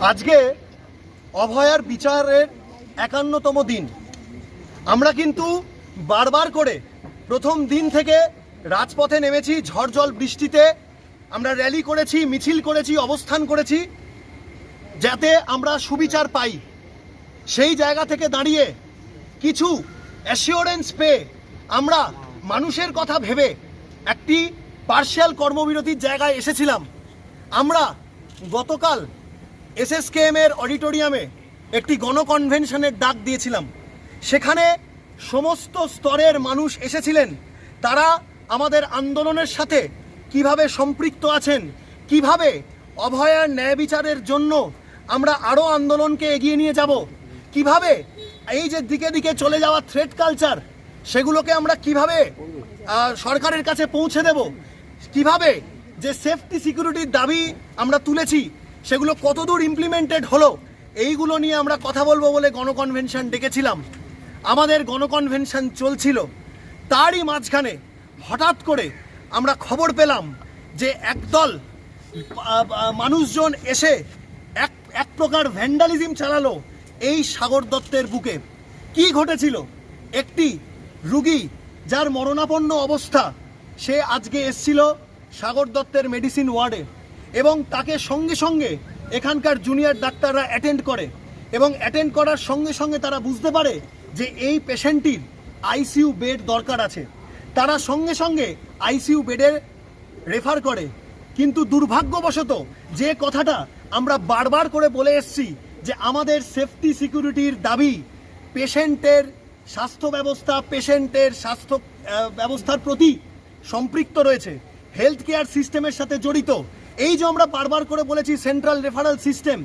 আজকে অভয়ার বিচারের একান্নতম দিন। আমরা কিন্তু বারবার করে প্রথম দিন থেকে রাজপথে নেমেছি, ঝড় জল বৃষ্টিতে। আমরা র্যালি করেছি, মিছিল করেছি, অবস্থান করেছি, যাতে আমরা সুবিচার পাই। সেই জায়গা থেকে দাঁড়িয়ে কিছু অ্যাসিওরেন্স পেয়ে আমরা মানুষের কথা ভেবে একটি পার্শিয়াল কর্মবিরতির জায়গায় এসেছিলাম। আমরা গতকাল এসএসকেএম এর অডিটোরিয়ামে একটি গণকনভেনশনের ডাক দিয়েছিলাম। সেখানে সমস্ত স্তরের মানুষ এসেছিলেন। তারা আমাদের আন্দোলনের সাথে কীভাবে সম্পৃক্ত আছেন, কীভাবে অভয়ার ন্যায় বিচারের জন্য আমরা আরও আন্দোলনকে এগিয়ে নিয়ে যাব, কীভাবে এই যে দিকে দিকে চলে যাওয়া থ্রেড কালচার সেগুলোকে আমরা কীভাবে সরকারের কাছে পৌঁছে দেব, কীভাবে যে সেফটি সিকিউরিটির দাবি আমরা তুলেছি সেগুলো কতদূর ইমপ্লিমেন্টেড হলো, এইগুলো নিয়ে আমরা কথা বলব বলে গণকনভেনশন ডেকেছিলাম। আমাদের গণকনভেনশন চলছিল। তারই মাঝখানে হঠাৎ করে আমরা খবর পেলাম যে একদল মানুষজন এসে এক এক প্রকার ভ্যান্ডালিজম চালালো এই সাগর দত্তের বুকে। কি ঘটেছিল? একটি রুগী যার মরণাপন্ন অবস্থা, সে আজকে এসছিল সাগর দত্তের মেডিসিন ওয়ার্ডে এবং তাকে সঙ্গে সঙ্গে এখানকার জুনিয়র ডাক্তাররা অ্যাটেন্ড করে এবং অ্যাটেন্ড করার সঙ্গে সঙ্গে তারা বুঝতে পারে যে এই পেশেন্টটির আইসিইউ বেড দরকার আছে। তারা সঙ্গে সঙ্গে আইসিইউ বেডের রেফার করে। কিন্তু দুর্ভাগ্যবশত যে কথাটা আমরা বারবার করে বলে এসেছি যে আমাদের সেফটি সিকিউরিটির দাবি পেশেন্টের স্বাস্থ্য ব্যবস্থা পেশেন্টের স্বাস্থ্য ব্যবস্থার প্রতি সম্পৃক্ত রয়েছে। হেলথ কেয়ার সিস্টেমের সাথে জড়িত। এই যে আমরা বারবার করে বলেছি সেন্ট্রাল রেফারাল সিস্টেম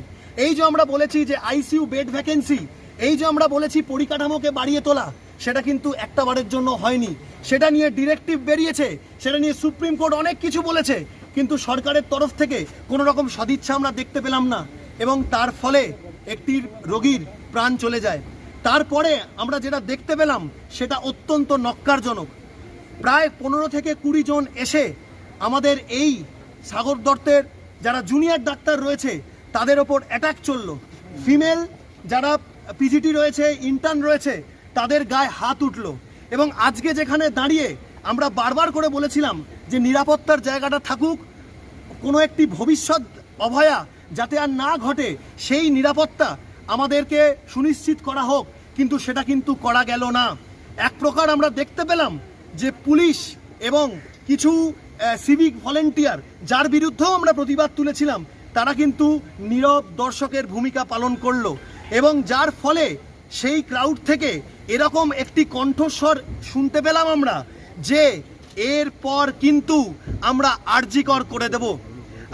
এই যে আমরা বলেছি যে আইসিইউ বেড ভ্যাকেন্সি এই যে আমরা বলেছি পরিকাঠামোকে বাড়িয়ে তোলা, সেটা কিন্তু একটা বারের জন্য হয়নি। সেটা নিয়ে ডিরেক্টিভ বেরিয়েছে, সেটা নিয়ে সুপ্রিম কোর্ট অনেক কিছু বলেছে, কিন্তু সরকারের তরফ থেকে কোনো রকম সদিচ্ছা আমরা দেখতে পেলাম না, এবং তার ফলে একটি রোগীর প্রাণ চলে যায়। তারপরে আমরা যেটা দেখতে পেলাম, সেটা অত্যন্ত নক্কারজনক। প্রায় পনেরো থেকে কুড়ি জন এসে আমাদের এই সাগর দত্তের যারা জুনিয়র ডাক্তার রয়েছে, তাদের ওপর অ্যাটাক চলল। ফিমেল যারা পিজিটি রয়েছে ইন্টার্ন রয়েছে, তাদের গায়ে হাত উঠল। এবং আজকে যেখানে দাঁড়িয়ে আমরা বারবার করে বলেছিলাম যে নিরাপত্তার জায়গাটা থাকুক, কোনো একটি ভবিষ্যৎ অভয়া যাতে আর না ঘটে, সেই নিরাপত্তা আমাদেরকে সুনিশ্চিত করা হোক, কিন্তু সেটা কিন্তু করা গেল না। এক প্রকার আমরা দেখতে পেলাম যে পুলিশ এবং কিছু সিভিক ভলেন্টিয়ার যার বিরুদ্ধেও আমরা প্রতিবাদ তুলেছিলাম, তারা কিন্তু নীরব দর্শকের ভূমিকা পালন করল এবং যার ফলে সেই ক্রাউড থেকে এরকম একটি কণ্ঠস্বর শুনতে পেলাম আমরা যে এরপর কিন্তু আমরা আর্জিকর করে দেব।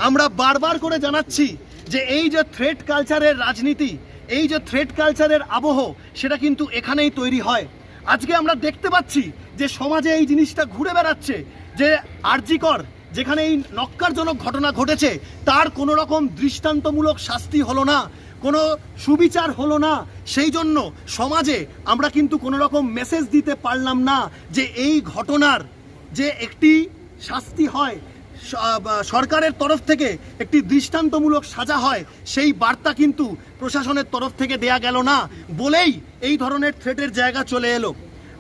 আমরা বারবার করে জানাচ্ছি যে এই যে থ্রেড কালচারের রাজনীতি, এই যে থ্রেড কালচারের আবহ, সেটা কিন্তু এখানেই তৈরি হয়। আজকে আমরা দেখতে পাচ্ছি যে সমাজে এই জিনিসটা ঘুরে বেড়াচ্ছে। যে আর্জিকর যেখানে এই নক্কারজনক ঘটনা ঘটেছে, তার কোনো রকম দৃষ্টান্তমূলক শাস্তি হলো না, কোনো সুবিচার হলো না। সেই জন্য সমাজে আমরা কিন্তু কোনো রকম মেসেজ দিতে পারলাম না যে এই ঘটনার যে একটি শাস্তি হয় সরকারের তরফ থেকে একটি দৃষ্টান্তমূলক সাজা হয়, সেই বার্তা কিন্তু প্রশাসনের তরফ থেকে দেয়া গেল না। বলেই এই ধরনের থ্রেটের জায়গা চলে এলো।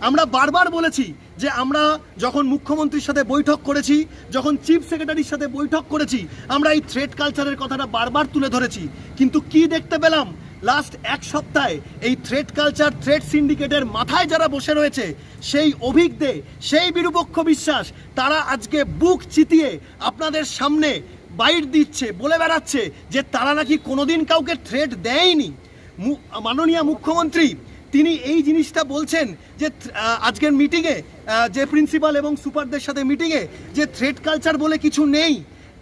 আমরা বারবার বলেছি যে আমরা যখন মুখ্যমন্ত্রীর সাথে বৈঠক করেছি, যখন চিফ সেক্রেটারির সাথে বৈঠক করেছি, আমরা এই থ্রেড কালচারের কথাটা বারবার তুলে ধরেছি। কিন্তু কি দেখতে পেলাম? লাস্ট এক সপ্তাহে এই থ্রেড কালচার থ্রেড সিন্ডিকেটের মাথায় যারা বসে রয়েছে, সেই অভিজ্ঞে, সেই বিরূপক্ষ বিশ্বাস, তারা আজকে বুক চিতিয়ে আপনাদের সামনে বাইট দিচ্ছে, বলে বেড়াচ্ছে যে তারা নাকি কোনোদিন কাউকে থ্রেড দেয়নি। মাননীয় মুখ্যমন্ত্রী তিনি এই জিনিসটা বলছেন যে আজকের মিটিংয়ে যে প্রিন্সিপাল এবং সুপারদের সাথে মিটিংয়ে যে থ্রেড কালচার বলে কিছু নেই,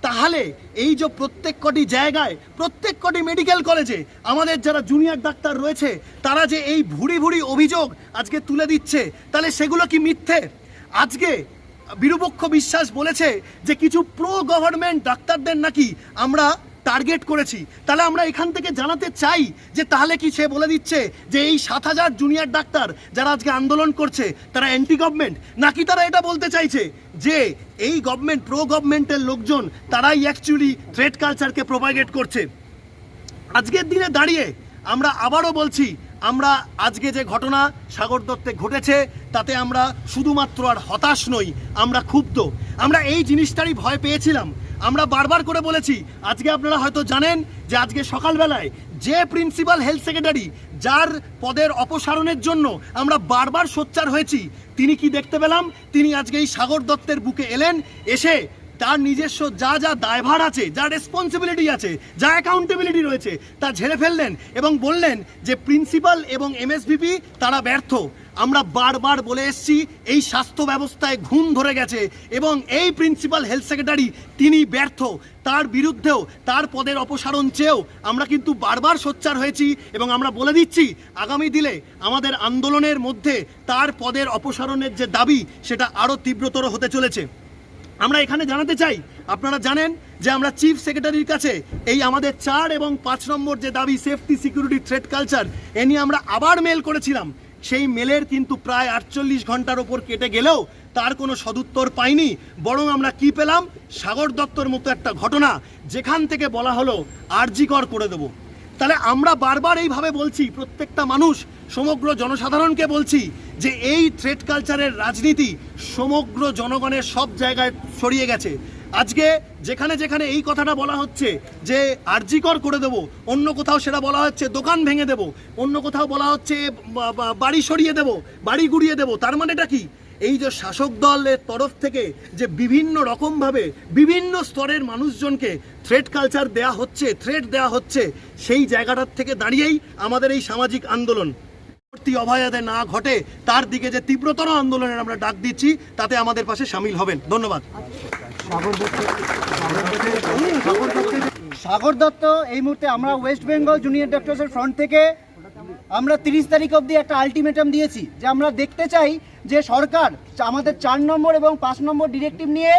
তাহলে এই যে প্রত্যেক কটি জায়গায়, প্রত্যেক কটি মেডিকেল কলেজে আমাদের যারা জুনিয়র ডাক্তার রয়েছে, তারা যে এই ভুড়ি ভুড়ি অভিযোগ আজকে তুলে দিচ্ছে, তাহলে সেগুলো কি মিথ্যে? আজকে বিরূপক্ষ বিশ্বাস বলেছে যে কিছু প্রো গভর্নমেন্ট ডাক্তারদের নাকি আমরা টার্গেট করেছি। তাহলে আমরা এখান থেকে জানাতে চাই যে তাহলে কি সে বলে দিচ্ছে যে এই সাত হাজার জুনিয়র ডাক্তার যারা আজকে আন্দোলন করছে, তারা অ্যান্টি গভর্নমেন্ট নাকি তারা এটা বলতে চাইছে যে এই গভর্নমেন্ট প্রো গভর্নমেন্টের লোকজন, তারাই অ্যাকচুয়ালি থ্রেড কালচারকে প্রোপাগেট করছে? আজকের দিনে দাঁড়িয়ে আমরা আবারও বলছি, আমরা আজকে যে ঘটনা সাগর দত্তে ঘটেছে, তাতে আমরা শুধুমাত্র আর হতাশ নই, আমরা ক্ষুব্ধ। আমরা এই জিনিসটারই ভয় পেয়েছিলাম। আমরা বারবার করে বলেছি, আজকে আপনারা হয়তো জানেন যে আজকে সকালবেলায় যে প্রিন্সিপাল হেলথ সেক্রেটারি যার পদের অপসারণের জন্য আমরা বারবার সোচ্চার হয়েছি, তিনি কি দেখতে পেলাম? তিনি আজকে এই সাগর দত্তের বুকে এলেন, এসে তার নিজস্ব যা যা দায়ভার আছে, যা রেসপন্সিবিলিটি আছে, যা অ্যাকাউন্টেবিলিটি রয়েছে, তা ঝেড়ে ফেললেন এবং বললেন যে প্রিন্সিপাল এবং এমএসভিপি তারা ব্যর্থ। আমরা বারবার বলে এসেছি, এই স্বাস্থ্য ব্যবস্থায় ঘুম ধরে গেছে এবং এই প্রিন্সিপাল হেলথ সেক্রেটারি তিনি ব্যর্থ। তার বিরুদ্ধেও, তার পদের অপসারণ চেয়েও আমরা কিন্তু বারবার সোচ্চার হয়েছি এবং আমরা বলে দিচ্ছি, আগামী দিনে আমাদের আন্দোলনের মধ্যে তার পদের অপসারণের যে দাবি, সেটা আরও তীব্রতর হতে চলেছে। আমরা এখানে জানাতে চাই, আপনারা জানেন যে আমরা চিফ সেক্রেটারির কাছে এই আমাদের চার এবং পাঁচ নম্বর যে দাবি সেফটি সিকিউরিটি থ্রেড কালচার এ নিয়ে আমরা আবার মেল করেছিলাম। সেই মেলের কিন্তু প্রায় আটচল্লিশ ঘণ্টার ওপর কেটে গেলেও তার কোনো সদুত্তর পাইনি। বরং আমরা কি পেলাম? সাগর দত্তর মতো একটা ঘটনা যেখান থেকে বলা হলো আরজিকর করে দেবো। তাহলে আমরা বারবার এইভাবে বলছি, প্রত্যেকটা মানুষ, সমগ্র জনসাধারণকে বলছি যে এই থ্রেড কালচারের রাজনীতি সমগ্র জনগণের সব জায়গায় ছড়িয়ে গেছে। আজকে যেখানে যেখানে এই কথাটা বলা হচ্ছে যে আর্জিকর করে দেবো, অন্য কোথাও সেটা বলা হচ্ছে দোকান ভেঙে দেবো, অন্য কোথাও বলা হচ্ছে বাড়ি সরিয়ে দেবো, বাড়ি গুড়িয়ে দেবো, তার মানেটা কি? এই যে শাসক দলের তরফ থেকে যে বিভিন্ন রকমভাবে বিভিন্ন স্তরের মানুষজনকে থ্রেড কালচার দেয়া হচ্ছে থ্রেড দেয়া হচ্ছে, সেই জায়গাটার থেকে দাঁড়িয়েই আমাদের এই সামাজিক আন্দোলন। পরবর্তী অভয়াদে না ঘটে, তার দিকে যে তীব্রতর আন্দোলনের আমরা ডাক দিচ্ছি, তাতে আমাদের পাশে সামিল হবেন। ধন্যবাদ। সাগর দত্ত। এই মুহূর্তে আমরা ওয়েস্ট বেঙ্গল জুনিয়র ডক্টরসের ফ্রন্ট থেকে আমরা তিরিশ তারিখ অবধি একটা আলটিমেটাম দিয়েছি যে আমরা দেখতে চাই যে সরকার আমাদের চার নম্বর এবং পাঁচ নম্বর ডিরেক্টিভ নিয়ে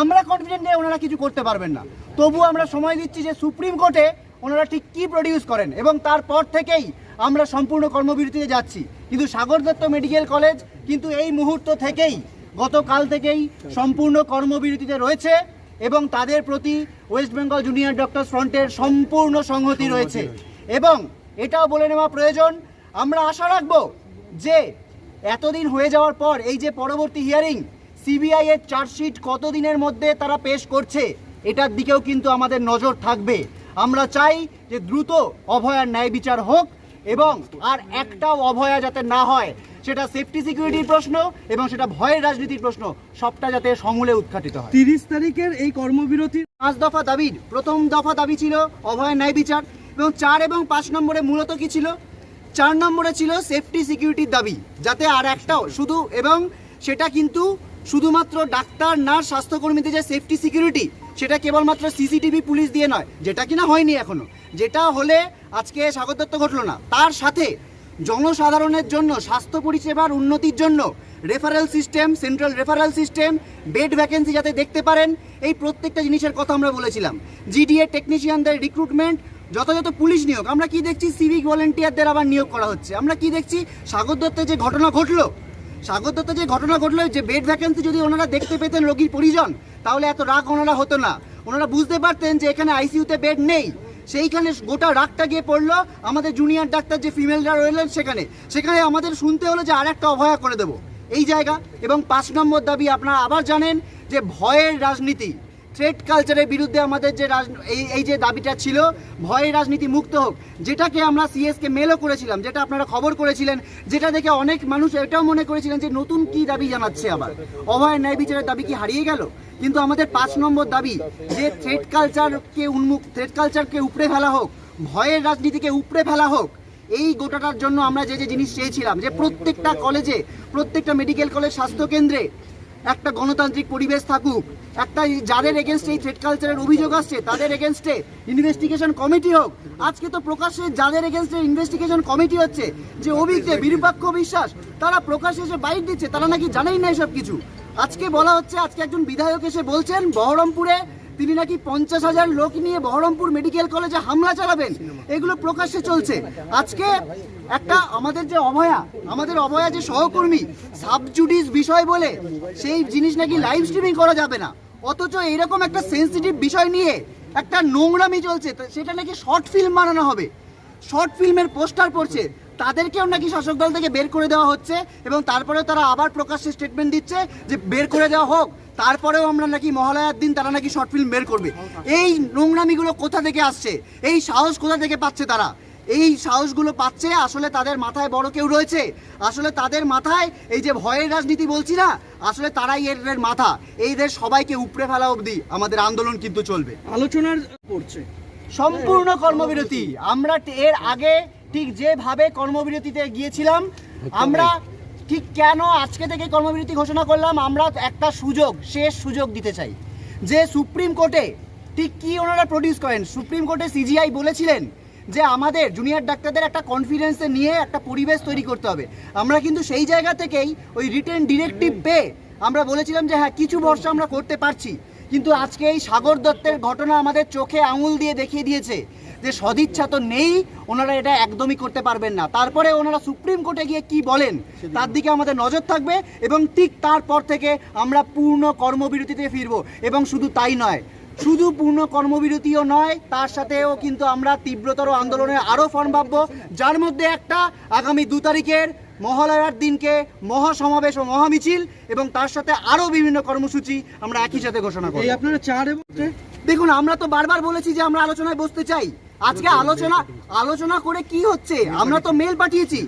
আমরা কনফিডেন্ট নিয়ে ওনারা কিছু করতে পারবেন না। তবু আমরা সময় দিচ্ছি যে সুপ্রিম কোর্টে ওনারা ঠিক কী প্রডিউস করেন এবং তারপর থেকেই আমরা সম্পূর্ণ কর্মবিরতিতে যাচ্ছি। কিন্তু সাগর দত্ত মেডিকেল কলেজ কিন্তু এই মুহূর্ত থেকেই গতকাল থেকেই সম্পূর্ণ কর্মবিরতিতে রয়েছে এবং তাদের প্রতি ওয়েস্ট বেঙ্গল জুনিয়র ডক্টর ফ্রন্টের সম্পূর্ণ সংহতি রয়েছে। এবং এটাও বলে নেওয়া প্রয়োজন, আমরা আশা রাখব যে এতদিন হয়ে যাওয়ার পর এই যে পরবর্তী হিয়ারিং সিবিআই এর চার্জশিট কতদিনের মধ্যে তারা পেশ করছে, এটার দিকেও কিন্তু আমাদের নজর থাকবে। আমরা চাই যে দ্রুত অভয়ার ন্যায় বিচার হোক এবং আর একটাও অভয়া যাতে না হয় সেটা সেফটি সিকিউরিটির প্রশ্ন এবং সেটা ভয়ের রাজনীতির প্রশ্ন সবটা যাতে সমূলে উৎঘাটিত হয়। তিরিশ তারিখের এই কর্মবিরতির পাঁচ দফা দাবির প্রথম দফা দাবি ছিল অভয় ন্যায় বিচার এবং চার এবং পাঁচ নম্বরে মূলত কি ছিল? চার নম্বরে ছিল সেফটি সিকিউরিটির দাবি যাতে আর একটাও শুধু এবং সেটা কিন্তু শুধুমাত্র ডাক্তার নার্স স্বাস্থ্যকর্মীদের যে সেফটি সিকিউরিটি সেটা কেবলমাত্র সিসিটিভি পুলিশ দিয়ে নয়, যেটা কিনা হয়নি এখনও, যেটা হলে আজকে স্বাগত দত্ত ঘটলো না। তার সাথে জনসাধারণের জন্য, স্বাস্থ্য পরিষেবার উন্নতির জন্য referral system central referral system bed vacancy যাতে দেখতে পারেন, এই প্রত্যেকটা জিনিসের কথা আমরা বলেছিলাম। জিডিএ টেকনিশিয়ানদের রিক্রুটমেন্ট যথাযথ পুলিশ নিয়োগ। আমরা কি দেখছি? সিভিক ভলেন্টিয়ারদের আবার নিয়োগ করা হচ্ছে। আমরা কি দেখছি? সাগর দত্তের যে ঘটনা ঘটলো সাগর দত্ত যে ঘটনা ঘটলো, যে বেড ভ্যাকেন্সি যদি ওনারা দেখতে পেতেন রোগীর পরিজন, তাহলে এত রাগ ওনারা হতো না। ওনারা বুঝতে পারতেন যে এখানে আইসিইউতে বেড নেই। সেইখানে গোটা রাগটা গিয়ে পড়ল আমাদের জুনিয়র ডাক্তার যে ফিমেলরা রইলেন সেখানে। সেখানে আমাদের শুনতে হলো যে আর একটা অভয়া করে দেবো। এই জায়গা এবং পাঁচ নম্বর দাবি আপনারা আবার জানেন যে ভয়ের রাজনীতি। থ্রেড কালচারের বিরুদ্ধে আমাদের যে এই এই যে দাবিটা ছিল ভয়ের রাজনীতি মুক্ত হোক, যেটাকে আমরা সিএসকে মেলও করেছিলাম, যেটা আপনারা খবর করেছিলেন, যেটা দেখে অনেক মানুষ এটাও মনে করেছিলেন যে নতুন কি দাবি জানাচ্ছে আবার। অভয় ন্যায় বিচারের দাবি কি হারিয়ে গেল? কিন্তু আমাদের পাঁচ নম্বর দাবি, যে থ্রেড কালচারকে উন্মুখ থ্রেড কালচারকে উপড়ে ফেলা হোক, ভয়ের রাজনীতিকে উপড়ে ফেলা হোক, এই গোটাটার জন্য আমরা যে যে জিনিস চেয়েছিলাম, যে প্রত্যেকটা কলেজে প্রত্যেকটা মেডিকেল কলেজ স্বাস্থ্য কেন্দ্রে একটা গণতান্ত্রিক পরিবেশ থাকুক একটা যাদের এগেনস্টে এই থ্রেড কালচারের অভিযোগ আসছে, তাদের এগেনস্টে ইনভেস্টিগেশন কমিটি হোক। আজকে তো প্রকাশ্যে যাদের এগেনস্টে ইনভেস্টিগেশন কমিটি হচ্ছে, যে অভিজ্ঞে, বিরূপাক্ষ বিশ্বাস, তারা প্রকাশ্যে এসে বাইট দিচ্ছে, তারা নাকি জানেই না এসব কিছু। আজকে বলা হচ্ছে, আজকে একজন বিধায়ক এসে বলছেন, বহরমপুরে তিনি নাকি পঞ্চাশ হাজার লোক নিয়ে বহরমপুর মেডিকেল কলেজে হামলা চালাবেন? এগুলো প্রকাশ্যে চলছে। আজকে একটা আমাদের যে অভয়া, আমাদের অভয়া যে সহকর্মী, সাবজুডিস বিষয় বলে, সেই জিনিস নাকি লাইভ স্ট্রিমিং করা যাবে না। অথচ এইরকম একটা সেন্সিটিভ বিষয় নিয়ে একটা নোংরামি চলছে সেটা নাকি শর্ট ফিল্ম বানানো হবে। শর্ট ফিল্মের পোস্টার পড়ছে। তাদেরকেও নাকি শাসক দল থেকে বের করে দেওয়া হচ্ছে এবং তারপরেও তারা আবার প্রকাশ্যে স্টেটমেন্ট দিচ্ছে যে বের করে দেওয়া হোক। তারপরেও আমরা নাকি মহালয়ার দিন তারা নাকি শর্ট ফিল্ম বের করবে। এই নোংরামিগুলো কোথা থেকে আসছে? এই সাহস কোথা থেকে পাচ্ছে তারা? এই সাহসগুলো পাচ্ছে আসলে তাদের মাথায় বড় কেউ রয়েছে? আসলে তাদের মাথায় এই যে ভয়ের রাজনীতি বলছি না আসলে তারাই এর মাথা। এইদের সবাইকে উপড়ে ফেলা অবধি আমাদের আন্দোলন কিন্তু চলবে। আলোচনার পড়ছে সম্পূর্ণ কর্মবিরতি। আমরা এর আগে ঠিক যেভাবে কর্মবিরতিতে গিয়েছিলাম আমরা ঠিক কেন আজকে থেকে কর্মবিরতি ঘোষণা করলাম? আমরা একটা সুযোগ শেষ সুযোগ দিতে চাই। যে সুপ্রিম কোর্টে ঠিক কি ওনারা প্রডিউস করেন? সুপ্রিম কোর্টে সিজিআই বলেছিলেন যে আমাদের জুনিয়র ডাক্তারদের একটা কনফিডেন্সে নিয়ে একটা পরিবেশ তৈরি করতে হবে। আমরা কিন্তু সেই জায়গা থেকেই ওই রিটার্ন ডিরেক্টিভ পেয়ে আমরা বলেছিলাম যে হ্যাঁ কিছু ভরসা আমরা করতে পারছি। কিন্তু আজকে এই সাগর দত্তের ঘটনা আমাদের চোখে আঙুল দিয়ে দেখিয়ে দিয়েছে যে সদিচ্ছা তো নেই ওনারা এটা একদমই করতে পারবেন না। তারপরে ওনারা সুপ্রিম কোর্টে গিয়ে কি বলেন তার দিকে আমাদের নজর থাকবে এবং ঠিক তারপর থেকে আমরা পূর্ণ কর্মবিরতিতে ফিরবো। এবং শুধু তাই নয় শুধু পূর্ণ কর্মবিরতিও নয় তার সাথেও কিন্তু আমরা তীব্রতর আন্দোলনের আরও ফর্ম ভাববো যার মধ্যে একটা আগামী দু তারিখের মহালয়ার দিনকে মহাসমাবেশ ও মহামিছিল এবং তার সাথে আরও বিভিন্ন কর্মসূচি আমরা একই সাথে ঘোষণা করি আপনারা চার এবং দেখুন আমরা তো বারবার বলেছি যে আমরা আলোচনায় বসতে চাই। আজকে আলোচনা আলোচনা করে কি হচ্ছে? আমরা তো মেল পাঠিয়েছি।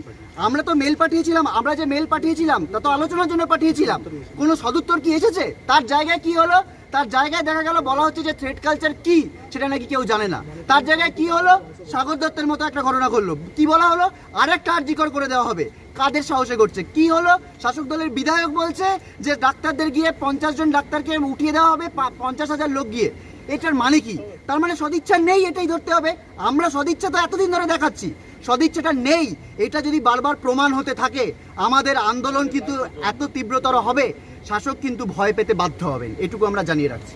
আমরা তো মেল পাঠিয়েছিলাম আমরা যে মেল পাঠিয়েছিলাম তা তো আলোচনার জন্য পাঠিয়েছিলাম। কোনো সদুত্তর কি এসেছে? তার জায়গায় কি হলো? তার জায়গায় দেখা গেল, বলা হচ্ছে যে থ্রেড কালচার কি সেটা নাকি কেউ জানে না। তার জায়গায় কি হলো? সাগর দত্তের মতো একটা ঘটনা করল কি বলা হলো? আরেকটা আর্জিকর করে দেওয়া হবে। কাদের সাহসে করছে কি হলো? শাসক দলের বিধায়ক বলছে যে ডাক্তারদের গিয়ে পঞ্চাশ জন ডাক্তারকে উঠিয়ে দেওয়া হবে পঞ্চাশ হাজার লোক গিয়ে। এটার মানে কি? তার মানে সদিচ্ছা নেই এটাই ধরতে হবে। আমরা সদিচ্ছা তো এতদিন ধরে দেখাচ্ছি। সদিচ্ছাটা নেই। এটা যদি বারবার প্রমাণ হতে থাকে, আমাদের আন্দোলন কিন্তু এত তীব্রতর হবে শাসক কিন্তু ভয় পেতে বাধ্য হবেন। এটুকু আমরা জানিয়ে রাখছি।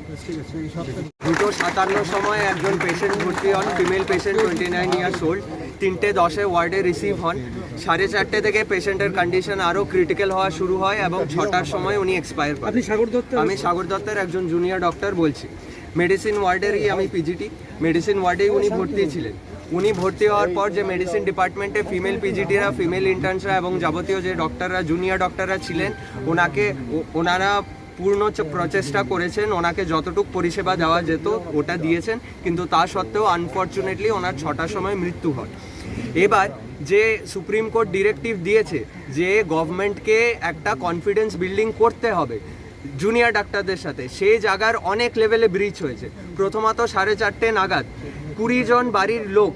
দুটো সাতান্ন সময় একজন পেশেন্ট ভর্তি হন female patient twenty nine years old তিনটে দশে ওয়ার্ডে রিসিভ হন। সাড়ে চারটে থেকে পেশেন্টের কন্ডিশন আরও ক্রিটিক্যাল হওয়া শুরু হয় এবং ছটার সময় উনি এক্সপায়ার করেন। আপনি সাগর দত্ত আমি সাগর দত্তের একজন জুনিয়র ডক্টর বলছি। মেডিসিন ওয়ার্ডেরই আমি পিজিটি মেডিসিন ওয়ার্ডেই উনি ভর্তি ছিলেন। উনি ভর্তি হওয়ার পর যে মেডিসিন ডিপার্টমেন্টে ফিমেল পিজিটিরা ফিমেল ইন্টার্নসরা এবং যাবতীয় যে ডক্টররা জুনিয়র ডক্টররা ছিলেন ওনাকে ওনারা পূর্ণ প্রচেষ্টা করেছেন। ওনাকে যতটুক পরিষেবা দেওয়া যেত ওটা দিয়েছেন। কিন্তু তা সত্ত্বেও আনফর্চুনেটলি ওনার ছটার সময় মৃত্যু হয়। এবার যে সুপ্রিম কোর্ট ডিরেক্টিভ দিয়েছে যে গভর্নমেন্টকে একটা কনফিডেন্স বিল্ডিং করতে হবে জুনিয়র ডাক্তারদের সাথে সেই জায়গার অনেক লেভেলে ব্রিচ হয়েছে। প্রথমত সাড়ে চারটে নাগাদ কুড়ি জন বাড়ির লোক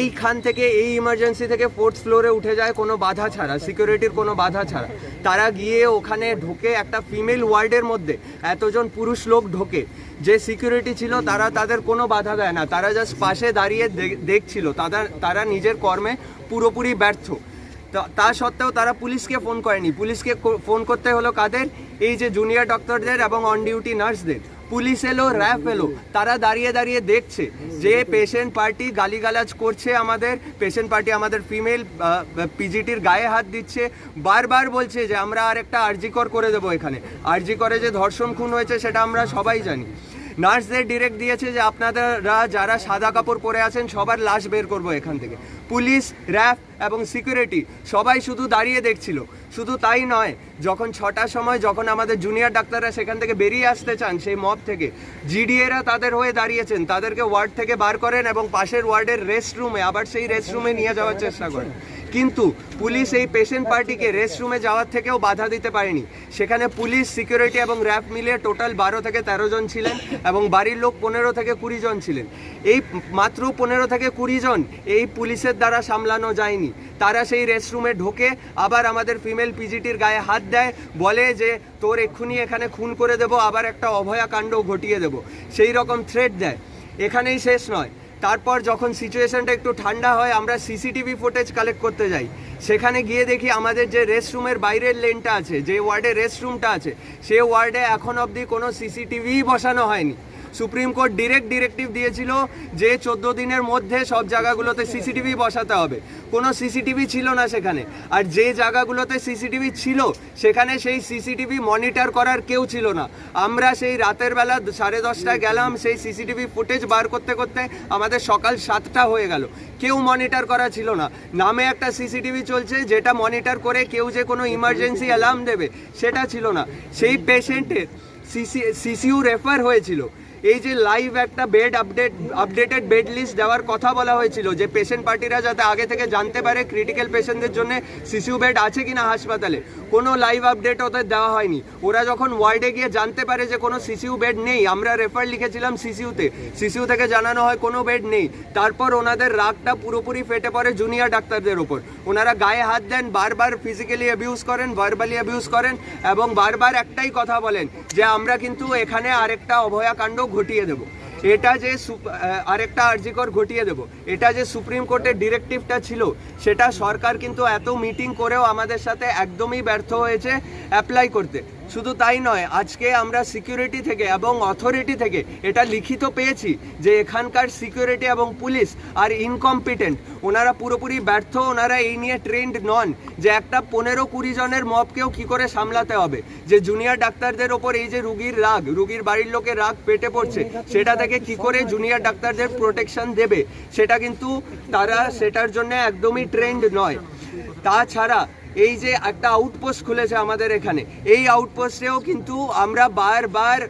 এইখান থেকে, এই ইমার্জেন্সি থেকে ফোর্থ ফ্লোরে উঠে যায় কোনো বাধা ছাড়া সিকিউরিটির কোনো বাধা ছাড়া। তারা গিয়ে ওখানে ঢোকে একটা ফিমেল ওয়ার্ডের মধ্যে, এতজন পুরুষ লোক ঢোকে। যে সিকিউরিটি ছিল, তারা তাদের কোনো বাধা দেয় না। তারা জাস্ট পাশে দাঁড়িয়ে দেখছিল। তারা তারা নিজের কর্মে পুরোপুরি ব্যর্থ। তা- সত্ত্বেও তারা পুলিশকে ফোন করেনি। পুলিশকে ফোন করতে হলো কাদের? এই যে জুনিয়র ডক্টরদের এবং অন ডিউটি নার্সদের। পুলিশ এলো র্যাফ এলো। তারা দাঁড়িয়ে দাঁড়িয়ে দেখছে যে পেশেন্ট পার্টি গালিগালাজ করছে আমাদের। পেশেন্ট পার্টি আমাদের ফিমেল পিজিটির গায়ে হাত দিচ্ছে। বারবার বলছে যে আমরা আর একটা আরজিকর করে দেবো এখানে। আরজি করে যে ধর্ষণ খুন হয়েছে, সেটা আমরা সবাই জানি। নার্সদের ডিরেক্ট দিয়েছে যে আপনারা যারা সাদা কাপড় পরে আছেন, সবার লাশ বের করব এখান থেকে। পুলিশ, র্যাফ এবং সিকিউরিটি সবাই শুধু দাঁড়িয়ে দেখছিল। শুধু তাই নয়, যখন ছটার সময় যখন আমাদের জুনিয়র ডাক্তাররা সেখান থেকে বেরিয়ে আসতে চান, সেই মব থেকে জিডিএরা তাদের হয়ে দাঁড়িয়েছেন। তাদেরকে ওয়ার্ড থেকে বার করেন এবং পাশের ওয়ার্ডের রেস্ট রুমে আবার সেই রেস্ট রুমে নিয়ে যাওয়ার চেষ্টা করেন। কিন্তু পুলিশ এই পেশেন্ট পার্টিকে রেস্ট রুমে যাওয়ার থেকেও বাধা দিতে পারেনি। সেখানে পুলিশ সিকিউরিটি এবং র্যাব মিলিয়ে টোটাল বারো থেকে তেরো জন ছিলেন এবং বাড়ির লোক পনেরো থেকে কুড়ি জন ছিলেন। এই মাত্র পনেরো থেকে কুড়ি জন এই পুলিশের দ্বারা সামলানো যায়নি। তারা সেই রেস্ট রুমে ঢোকে, আবার আমাদের ফিমেল পিজিটির গায়ে হাত দেয়, বলে যে, তোর এক্ষুনি এখানে খুন করে দেবো, আবার একটা অভয়া কাণ্ড ঘটিয়ে দেবো। সেই রকম থ্রেট দেয়। এখানেই শেষ নয়। তারপর যখন সিচুয়েশানটা একটু ঠান্ডা হয়, আমরা সিসিটিভি ফুটেজ কালেক্ট করতে যাই। সেখানে গিয়ে দেখি আমাদের যে রেস্টরুমের বাইরের লেনটা আছে, যে ওয়ার্ডে রেস্টরুমটা আছে, সে ওয়ার্ডে এখন অবধি কোনো সিসিটিভিই বসানো হয়নি। সুপ্রিম কোর্ট ডিরেক্ট ডিরেক্টিভ দিয়েছিল যে চোদ্দ দিনের মধ্যে সব জায়গাগুলোতে সিসিটিভি বসাতে হবে। কোনো সিসিটিভি ছিল না সেখানে। আর যে জায়গাগুলোতে সিসিটিভি ছিল, সেখানে সেই সিসিটিভি মনিটর করার কেউ ছিল না। আমরা সেই রাতের বেলা সাড়ে দশটায় গেলাম, সেই সিসিটিভি ফুটেজ বার করতে করতে আমাদের সকাল সাতটা হয়ে গেল। কেউ মনিটর করা ছিল না। নামে একটা সিসিটিভি চলছে, যেটা মনিটর করে কেউ যে কোনো ইমার্জেন্সি অ্যালার্ম দেবে, সেটা ছিল না। সেই পেশেন্টের সিসি, সিসিউ রেফার হয়েছিল। এই যে লাইভ একটা bed update updated bed list দেওয়ার কথা বলা হয়েছিল যে পেশেন্ট পার্টিরা যাতে আগে থেকে জানতে পারে ক্রিটিক্যাল পেশেন্টদের জন্য সিসিউ বেড আছে কিনা হাসপাতালে। কোনো লাইভ আপডেট ওদের দেওয়া হয়নি। ওরা যখন ওয়ার্ডে গিয়ে জানতে পারে যে কোনো সিসিউ বেড নেই, আমরা রেফার লিখেছিলাম সিসিউতে সিসিউ থেকে জানানো হয় কোনো বেড নেই। তারপর ওনাদের রাগটা পুরোপুরি ফেটে পড়ে জুনিয়র ডাক্তারদের ওপর। ওনারা গায়ে হাত দেন, বারবার ফিজিক্যালি অ্যাবিউজ করেন ভার্বালি অ্যাবিউজ করেন এবং বারবার একটাই কথা বলেন যে আমরা কিন্তু এখানে আরেকটা অভয়াকাণ্ড ঘটিয়ে দেব। এটা যে আরেকটা আর্জিকর ঘটিয়ে দেব। এটা যে সুপ্রিম কোর্টের ডিরেক্টিভটা ছিল, সেটা সরকার কিন্তু এত মিটিং করেও আমাদের সাথে একদমই ব্যর্থ হয়েছে অ্যাপ্লাই করতে। শুধু তাই নয়, আজকে আমরা সিকিউরিটি থেকে এবং অথরিটি থেকে এটা লিখিত পেয়েছি যে এখানকার সিকিউরিটি এবং পুলিশ আর ইনকম্পিটেন্ট ওনারা পুরোপুরি ব্যর্থ, ওনারা এই নিয়ে ট্রেন্ড নন যে একটা পনেরো কুড়ি জনের মবকেও কি করে সামলাতে হবে। যে জুনিয়র ডাক্তারদের ওপর এই যে রুগীর রাগ, রুগীর বাড়ির লোকের রাগ পেটে পড়ছে, সেটা থেকে কি করে জুনিয়র ডাক্তারদের প্রোটেকশন দেবে? সেটা কিন্তু তারা সেটার জন্য একদমই ট্রেন্ড নয়। তাছাড়া এই যে একটা আউটপোস্ট খুলেছে আমাদের এখানে, এই আউটপোস্টেও কিন্তু আমরা বারবার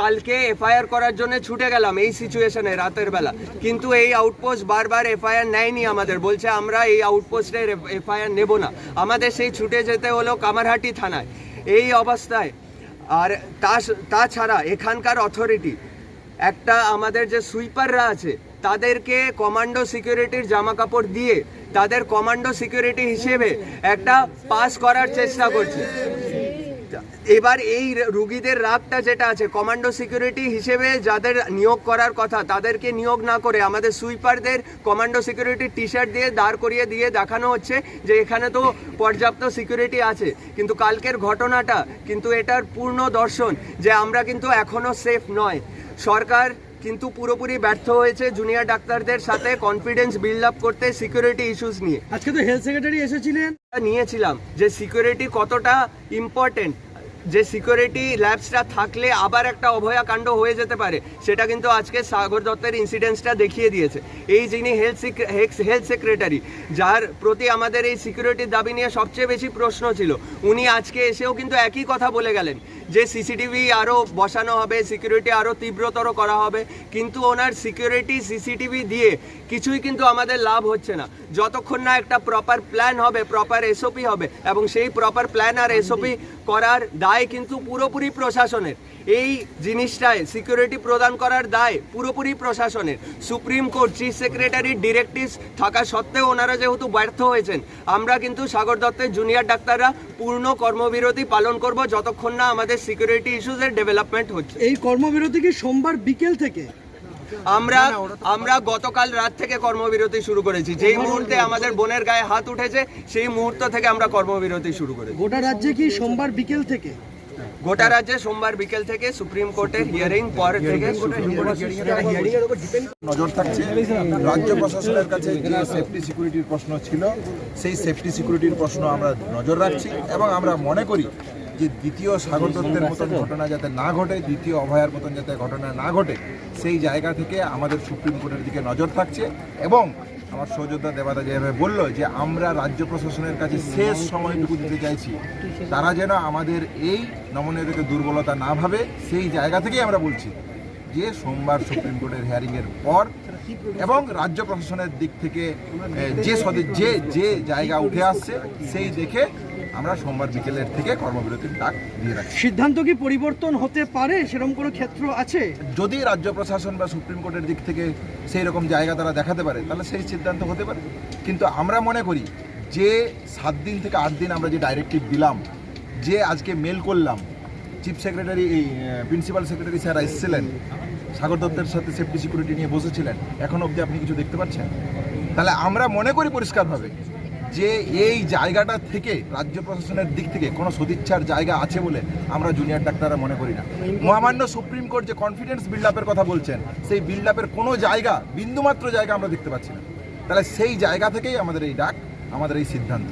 কালকে এফআইআর করার জন্য ছুটে গেলাম এই সিচুয়েশনে রাতের বেলা। কিন্তু এই আউটপোস্ট বারবার এফআইআর নেয়নি আমাদের, বলছে আমরা এই আউটপোস্টের এফআইআর নেব না। আমাদের সেই ছুটে যেতে হলো কামারহাটি থানায়। এই অবস্থায়। আর তা তাছাড়া এখানকার অথরিটি একটা আমাদের যে সুইপাররা আছে তাদেরকে কমান্ডো সিকিউরিটির জামা কাপড় দিয়ে তাদের কমান্ডো সিকিউরিটি হিসেবে একটা পাস করার চেষ্টা করছে। এবার এই রুগীদের রাগটা যেটা আছে, কমান্ডো সিকিউরিটি হিসেবে যাদের নিয়োগ করার কথা, তাদেরকে নিয়োগ না করে আমাদের সুইপারদের কমান্ডো সিকিউরিটি টি শার্ট দিয়ে দাঁড় করিয়ে দিয়ে দেখানো হচ্ছে যে এখানে তো পর্যাপ্ত সিকিউরিটি আছে। কিন্তু কালকের ঘটনাটা কিন্তু এটার পূর্ণ দর্শন যে আমরা কিন্তু এখনও সেফ নয়। সরকার কিন্তু পুরোপুরি ব্যর্থ হয়েছে জুনিয়র ডাক্তারদের সাথে কনফিডেন্স বিল্ড আপ করতে সিকিউরিটি ইস্যুস নিয়ে। আজকে তো হেলথ সেক্রেটারি এসেছিলেন। নিয়েছিলাম যে সিকিউরিটি কতটা ইম্পর্টেন্ট যে সিকিউরিটি ল্যাবসটা থাকলে আবার একটা অভয়াকাণ্ড হয়ে যেতে পারে সেটা কিন্তু আজকে সাগর দত্তের ইনসিডেন্টসটা দেখিয়ে দিয়েছে। এই যিনি হেলথ হেলথ সেক্রেটারি যার প্রতি আমাদের এই সিকিউরিটির দাবি নিয়ে সবচেয়ে বেশি প্রশ্ন ছিল উনি আজকে এসেও কিন্তু একই কথা বলে গেলেন যে সিসিটিভি আরও বসানো হবে সিকিউরিটি আরও তীব্রতর করা হবে কিন্তু ওনার সিকিউরিটি সিসিটিভি দিয়ে কিছুই কিন্তু আমাদের লাভ হচ্ছে না। যতক্ষণ না একটা প্রপার প্ল্যান হবে প্রপার এসওপি হবে এবং সেই প্রপার প্ল্যান আর এসওপি করার দায় কিন্তু পুরোপুরি প্রশাসনের। এই জিনিসটায় সিকিউরিটি প্রদান করার দায় পুরোপুরি প্রশাসনের। সুপ্রিম কোর্ট চিফ সেক্রেটারির ডিরেক্টিভস থাকা সত্ত্বেও ওনারা যেহেতু ব্যর্থ হয়েছেন আমরা কিন্তু সাগর দত্তের জুনিয়র ডাক্তাররা পূর্ণ কর্মবিরতি পালন করব যতক্ষণ না আমাদের সিকিউরিটি ইস্যুসের ডেভেলপমেন্ট হচ্ছে। এই কর্মবিরতি কি সোমবার বিকেল থেকে? আমরা আমরা গতকাল রাত থেকে কর্মবিরতি শুরু করেছি। যেই মুহূর্তে আমাদের বোনের গায়ে হাত উঠেছে সেই মুহূর্ত থেকে আমরা কর্মবিরতি শুরু করেছি। গোটা রাজ্যে কি সোমবার বিকেল থেকে? গোটা রাজ্যে সোমবার বিকেল থেকে সুপ্রিম কোর্টের হিয়ারিং পর থেকে নজর থাকছে। রাজ্য প্রশাসনের কাছে যে সেফটি সিকিউরিটির প্রশ্ন ছিল সেই সেফটি সিকিউরিটির প্রশ্ন আমরা নজর রাখছি এবং আমরা মনে করি যে দ্বিতীয় সাগর দত্তের মতন ঘটনা যাতে না ঘটে দ্বিতীয় অভয়ার মতন যাতে ঘটনা না ঘটে সেই জায়গা থেকে আমাদের সুপ্রিম কোর্টের দিকে নজর থাকছে এবং আমার সৌযোদ্ধা দেবাদা যেভাবে বলল যে, আমরা রাজ্য প্রশাসনের কাছে শেষ সময়টুকু দিতে চাইছি। তারা যেন আমাদের এই নমনীয়তাকে দুর্বলতা না ভাবে, সেই জায়গা থেকেই আমরা বলছি যে, সোমবার সুপ্রিম কোর্টের হিয়ারিংয়ের পর এবং রাজ্য প্রশাসনের দিক থেকে যে সদে যে যে জায়গা উঠে আসছে, সেই দেখে আমরা সোমবার বিকেলের থেকে কর্মবিরতির ডাক দিয়ে রাখছি। সিদ্ধান্ত কি পরিবর্তন হতে পারে? সেরকম কোনো ক্ষেত্র আছে? যদি রাজ্য প্রশাসন বা সুপ্রিম কোর্টের দিক থেকে সেই রকম জায়গা তারা দেখাতে পারে তাহলে সেই সিদ্ধান্ত হতে পারে। কিন্তু আমরা মনে করি যে সাত দিন থেকে আট দিন আমরা যে ডাইরেক্টিভ দিলাম যে আজকে মেল করলাম চিফ সেক্রেটারি এই প্রিন্সিপাল সেক্রেটারি স্যার এসেছিলেন সাগর দত্তের সাথে সেফটি সিকিউরিটি নিয়ে বসেছিলেন এখন অবধি আপনি কিছু দেখতে পাচ্ছেন? তাহলে আমরা মনে করি পরিষ্কারভাবে যে এই জায়গাটা থেকে রাজ্য প্রশাসনের দিক থেকে কোনো সদিচ্ছার জায়গা আছে বলে আমরা জুনিয়র ডাক্তাররা মনে করি না। মহামান্য সুপ্রিম কোর্ট যে কনফিডেন্স বিল্ড আপের কথা বলছেন, সেই বিল্ড আপের কোনো জায়গা, বিন্দুমাত্র জায়গা আমরা দেখতে পাচ্ছি না। তাহলে সেই জায়গা থেকেই আমাদের এই ডাক, আমাদের এই সিদ্ধান্ত।